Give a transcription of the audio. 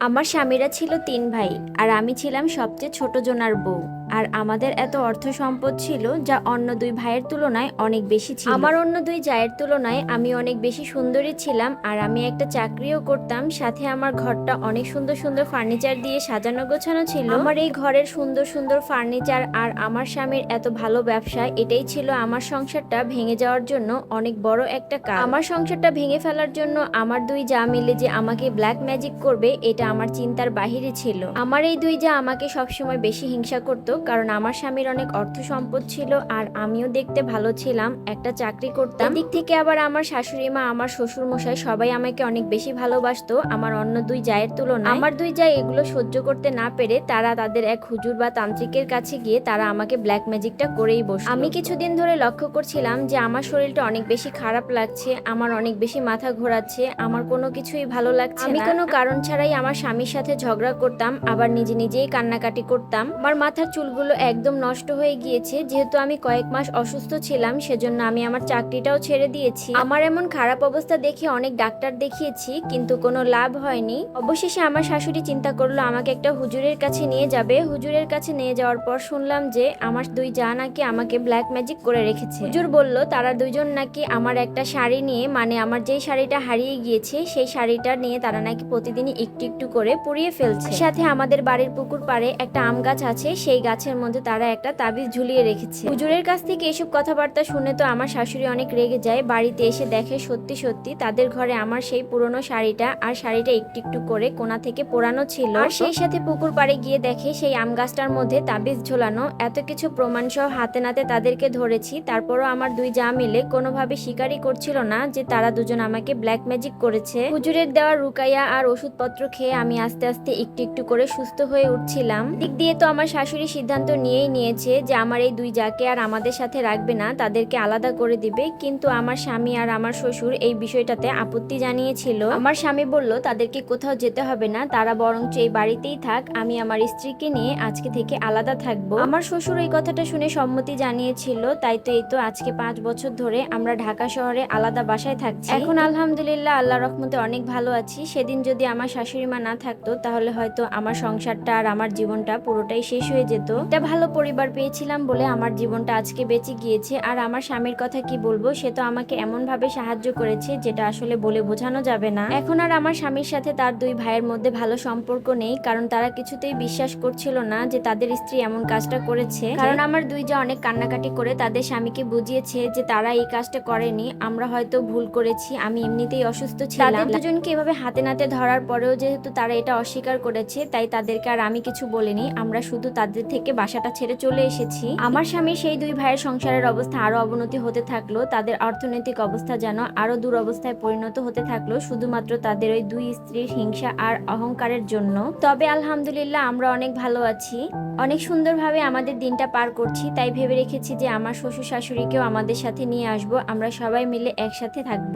আমার স্বামীরা ছিল তিন ভাই আর আমি ছিলাম সবচেয়ে ছোট জোনার বউ। আর আমাদের এত অর্থ সম্পদ ছিল যা অন্য দুই ভাইয়ের তুলনায় অনেক বেশি ছিল। আমার অন্য দুই জায়ের তুলনায় আমি অনেক বেশি সুন্দরী ছিলাম আর আমি একটা চাকরিও করতাম সাথে আমার ঘরটা অনেক সুন্দর সুন্দর ফার্নিচার দিয়ে সাজানো গোছানো ছিল। আমার এই ঘরের সুন্দর সুন্দর ফার্নিচার আর আমার স্বামীর এত ভালো ব্যবসা এটাই ছিল আমার সংসারটা ভেঙে যাওয়ার জন্য অনেক বড় একটা কাজ। আমার সংসারটা ভেঙে ফেলার জন্য আমার দুই যা মিলে যে আমাকে ব্ল্যাক ম্যাজিক করবে এটা আমার চিন্তার বাহিরে ছিল। আমার এই দুই যা আমাকে সবসময় বেশি হিংসা করত কারণ আমার স্বামীর অনেক অর্থ সম্পদ ছিল আর আমিও দেখতে ভালো ছিলাম একটা চাকরি করতাম। দিক থেকে আবার আমার শাশুড়ি মা আমার শ্বশুর মশাই সবাই আমাকে অনেক বেশি ভালোবাসতো আমার অন্য দুই জায়ের তুলনায়। আমার দুই জায় এগুলো সহ্য করতে না পেরে তারা তাদের এক হুজুর বা তান্ত্রিকের কাছে গিয়ে তারা আমাকে ব্ল্যাক ম্যাজিকটা করেই বসে আমি কিছুদিন ধরে লক্ষ্য করছিলাম যে আমার শরীরটা অনেক বেশি খারাপ লাগছে আমার অনেক বেশি মাথা ঘোরাচ্ছে আমার কোনো কিছুই ভালো লাগছে আমি কোনো কারণ ছাড়াই আমার স্বামীর সাথে ঝগড়া করতাম আবার নিজে নিজেই কান্নাকাটি করতাম। আমার মাথার চুলগুলো একদম নষ্ট হয়ে গিয়েছে। যেহেতু আমি কয়েক মাস অসুস্থ ছিলাম, সেজন্য আমি আমার চাকরিটাও ছেড়ে দিয়েছি। আমার এমন খারাপ অবস্থা দেখে অনেক ডাক্তার দেখিয়েছি, কিন্তু কোনো লাভ হয়নি। অবশেষে আমার শাশুড়ি চিন্তা করল, আমাকে একটা হুজুরের কাছে নিয়ে যাবে। হুজুরের কাছে নিয়ে যাওয়ার পর শুনলাম যে, আমার দুই যা নাকি আমাকে ব্ল্যাক ম্যাজিক করে রেখেছে। হুজুর বলল, তারা দুইজন নাকি আমার একটা শাড়ি নিয়ে মানে আমার যেই শাড়িটা হারিয়ে গিয়েছে, সেই শাড়িটা নিয়ে তারা নাকি প্রতিদিনই একটু একটু করে পুড়িয়ে ফেলছে। সাথে আমাদের বাড়ির পুকুর পাড়ে একটা আম গাছ আছে, সেই গাছের মধ্যে তারা একটা তাবিজ ঝুলিয়ে রেখেছে। হুজুরের কাছ থেকে এসব কথাবার্তা শুনে তো আমার শাশুড়ি অনেক রেগে যায়। বাড়িতে এসে দেখে সত্যি সত্যি তাদের ঘরে আমার সেই পুরনো শাড়িটা আর শাড়িটা একটু একটু করে কোনা থেকে পোড়ানো ছিল। আর সেই সাথে পুকুর পাড়ে গিয়ে দেখে সেই আম গাছটার মধ্যে তাবিজ ঝোলানো। এত কিছু প্রমাণ সহ হাতে নাতে তাদেরকে ধরেছি। তারপরও আমার দুই যা মিলে কোনোভাবে স্বীকারই করছিল না যে তারা দুজন আমাকে ব্ল্যাক ম্যাজিক করেছে। হুজুরের দেওয়া রুকাইয়া আর ওষুধপত্র খেয়ে আমি আস্তে আস্তে একটু একটু করে সুস্থ হয়ে উঠছিলাম। দিক দিয়ে তো আমার শাশুড়ি সিদ্ধান্ত নিয়েই নিয়েছে যে আমার এই দুই যাকে আর আমাদের সাথে রাখবে না, তাদেরকে আলাদা করে দিবে। কিন্তু আমার স্বামী আর আমার শ্বশুর এই বিষয়টাতে আপত্তি জানিয়েছিল। আমার স্বামী বলল, তাদেরকে কোথাও যেতে হবে না, তারা বরঞ্চ এই বাড়িতেই থাক। আমি আমার স্ত্রীকে নিয়ে আজকে থেকে আলাদা থাকব। আমার শ্বশুর এই কথাটা শুনে সম্মতি জানিয়েছিল, তাই তো এই তো আজকে পাঁচ বছর ধরে আমরা ঢাকা শহরে আলাদা বাসায় থাকছি। এখন আলহামদুলিল্লাহ আল্লাহ রহমতে অনেক ভালো আছি। সেদিন যদি আমার শাশুড়ি মা না থাকতো, তাহলে হয়তো আমার সংসারটা আর আমার জীবনটা পুরোটাই শেষ হয়ে যেত। একটা ভালো পরিবার পেয়েছিলাম বলে আমার জীবনটা আজকে বেঁচে গিয়েছে। আর আমার স্বামীর কথা কি বলব সে তো আমাকে এমন ভাবে সাহায্য করেছে যেটা আসলে বলে বোঝানো যাবে না। এখন আর আমার স্বামীর সাথে তার দুই ভাইয়ের মধ্যে ভালো সম্পর্ক নেই কারণ তারা কিছুতেই বিশ্বাস করছিল না যে তাদের স্ত্রী এমন কাজটা করেছে। কারণ আমার দুই যা অনেক কান্নাকাটি করে তাদের স্বামীকে বুঝিয়েছে যে তারা এই কাজটা করেনি আমরা হয়তো ভুল করেছি আমি এমনিতেই অসুস্থ ছিলাম। তাদের দুজনকে এভাবে হাতে নাতে ধরার পরেও যেহেতু তারা এটা অস্বীকার করেছে তাই তাদেরকে আর আমি কিছু বলিনি আমরা শুধু তাদের থেকে বাসাটা ছেড়ে চলে এসেছি। আমার স্বামী সেই দুই ভাইয়ের সংসারের অবস্থা আরও অবনতি হতে থাকল, তাদের অর্থনৈতিক অবস্থা যেন আরও দুরবস্থায় পরিণত হতে থাকল, শুধুমাত্র তাদের ওই দুই স্ত্রীর হিংসা আর অহংকারের জন্য। তবে আলহামদুলিল্লাহ আমরা অনেক ভালো আছি। অনেক সুন্দরভাবে আমাদের দিনটা পার করছি, তাই ভেবে রেখেছি যে আমার শ্বশুর শাশুড়িকেও আমাদের সাথে নিয়ে আসব, আমরা সবাই মিলে একসাথে থাকব।